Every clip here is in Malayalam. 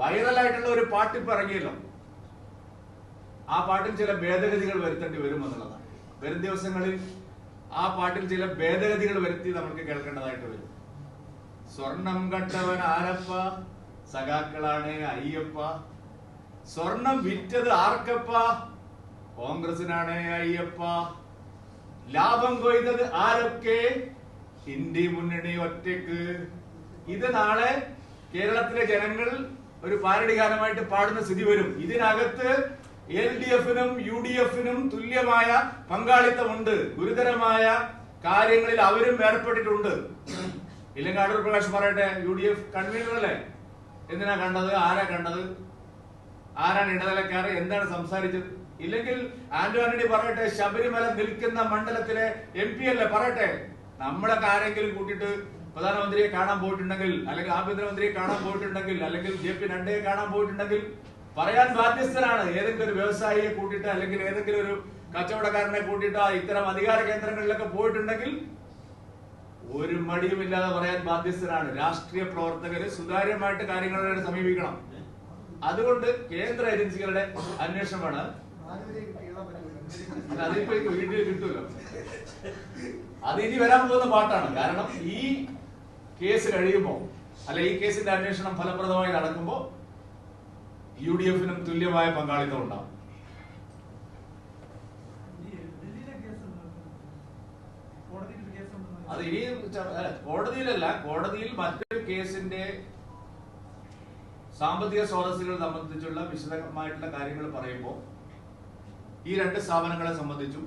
വൈറലായിട്ടുള്ള ഒരു പാട്ട് ഇപ്പൊ ഇറങ്ങിയല്ലോ. ആ പാട്ടിൽ ചില ഭേദഗതികൾ വരുത്തേണ്ടി വരും എന്നുള്ളതാണ് വരും ദിവസങ്ങളിൽ ആ പാട്ടിൽ ചില ഭേദഗതികൾ വരുത്തി നമുക്ക് കേൾക്കേണ്ടതായിട്ട് വരും. സ്വർണം കട്ടവൻ ആരപ്പ? സഖാക്കളാണ് അയ്യപ്പ. സ്വർണം വിറ്റത് ആർക്കപ്പ? കോൺഗ്രസിനാണ് അയ്യപ്പ. ലാഭം കൊയ്തത് ആരൊക്കെ? ഹിന്ദി മുന്നണി ഒറ്റയ്ക്ക് ഇത് നാളെ കേരളത്തിലെ ജനങ്ങൾ ഒരു പാരടി ഗാനമായിട്ട് പാടുന്ന സ്ഥിതി വരും. ഇതിനകത്ത് എൽ ഡി എഫിനും യു ഡി എഫിനും തുല്യമായ പങ്കാളിത്തമുണ്ട്. ഗുരുതരമായ കാര്യങ്ങളിൽ അവരും ഏർപ്പെട്ടിട്ടുണ്ട് ഇല്ലെങ്കിൽ അടൂർ പ്രകാശ് പറയട്ടെ? യു ഡി എഫ് കൺവീനറല്ലേ? എന്തിനാ കണ്ടത്? ആരാ കണ്ടത്? ആരാണ് ഇടനിലക്കാർ എന്താണ് സംസാരിച്ചത്? ഇല്ലെങ്കിൽ ആന്റോ ആന്റണി പറയട്ടെ? ശബരിമല നിൽക്കുന്ന മണ്ഡലത്തിലെ എം പി അല്ലേ? പറയട്ടെ. നമ്മളൊക്കെ ആരെങ്കിലും കൂട്ടിയിട്ട് പ്രധാനമന്ത്രിയെ കാണാൻ പോയിട്ടുണ്ടെങ്കിൽ അല്ലെങ്കിൽ ആഭ്യന്തരമന്ത്രിയെ കാണാൻ പോയിട്ടുണ്ടെങ്കിൽ അല്ലെങ്കിൽ ജെ പി നഡ്ഡയെ കാണാൻ പോയിട്ടുണ്ടെങ്കിൽ പറയാൻ ബാധ്യസ്ഥരാണ് ഏതെങ്കിലും ഒരു വ്യവസായിയെ കൂട്ടിയിട്ട് അല്ലെങ്കിൽ ഏതെങ്കിലും ഒരു കച്ചവടക്കാരനെ കൂട്ടിയിട്ട് ഇത്തരം അധികാര കേന്ദ്രങ്ങളിലൊക്കെ പോയിട്ടുണ്ടെങ്കിൽ ഒരു മടിയുമില്ലാതെ പറയാൻ ബാധ്യസ്ഥരാണ് രാഷ്ട്രീയ പ്രവർത്തകര് സുതാര്യമായിട്ട് കാര്യങ്ങളെ സമീപിക്കണം. അതുകൊണ്ട് കേന്ദ്ര ഏജൻസികളുടെ അന്വേഷണമാണ്. അതിപ്പോ വീട്ടിൽ കിട്ടൂല? അത് ഇനി വരാൻ പോകുന്ന പാട്ടാണ്. കാരണം ഈ കേസ് കഴിയുമ്പോൾ അല്ല ഈ കേസിന്റെ അന്വേഷണം ഫലപ്രദമായി നടക്കുമ്പോ യു ഡി എഫിനും തുല്യമായ പങ്കാളിത്തം ഉണ്ടാവും. അത് ഇനി കോടതിയിലല്ല കോടതിയിൽ മറ്റൊരു കേസിന്റെ സാമ്പത്തിക സ്രോതസ്സുകൾ സംബന്ധിച്ചുള്ള വിശദമായിട്ടുള്ള കാര്യങ്ങൾ പറയുമ്പോൾ ഈ രണ്ട് സ്ഥാപനങ്ങളെ സംബന്ധിച്ചും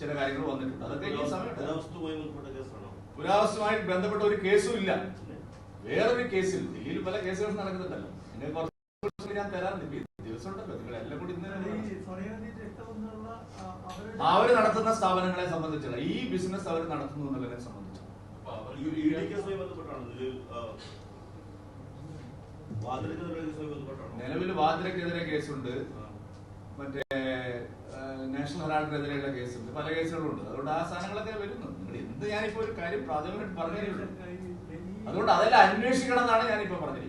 ചില കാര്യങ്ങൾ വന്നിട്ടുണ്ട്. അതൊക്കെ ഈ കേസാണോ? പുരാവസ്തുമായി ബന്ധപ്പെട്ട ഒരു കേസും ഇല്ല. വേറൊരു കേസിൽ ദില്ലിയിൽ പല കേസുകൾ നടക്കുന്നുണ്ടല്ലോ. എന്നെ കുറച്ച് ഞാൻ തരാറുണ്ട്. ഈ ദിവസം ഉണ്ടല്ലോ നിങ്ങൾ എല്ലാം കൂടി അവർ അവർ നടത്തുന്ന സ്ഥാപനങ്ങളെ സംബന്ധിച്ചാണ് ഈ ബിസിനസ് അവർ നടത്തുന്നു എന്നുള്ളതിനെ സംബന്ധിച്ചു. നിലവിൽ വാദ്രക്കെതിരെ കേസുണ്ട്. മറ്റേ ഉണ്ട് കേസുണ്ട്. പല കേസുകളുണ്ട്. അതുകൊണ്ട് ആ സാധനങ്ങളൊക്കെ വരുന്നു നിങ്ങൾ എന്ത് ഞാനിപ്പോ ഒരു കാര്യം പ്രാഥമികമായിട്ട് പറഞ്ഞു അതുകൊണ്ട് അതെല്ലാം അന്വേഷിക്കണം എന്നാണ് ഞാനിപ്പോ പറഞ്ഞത്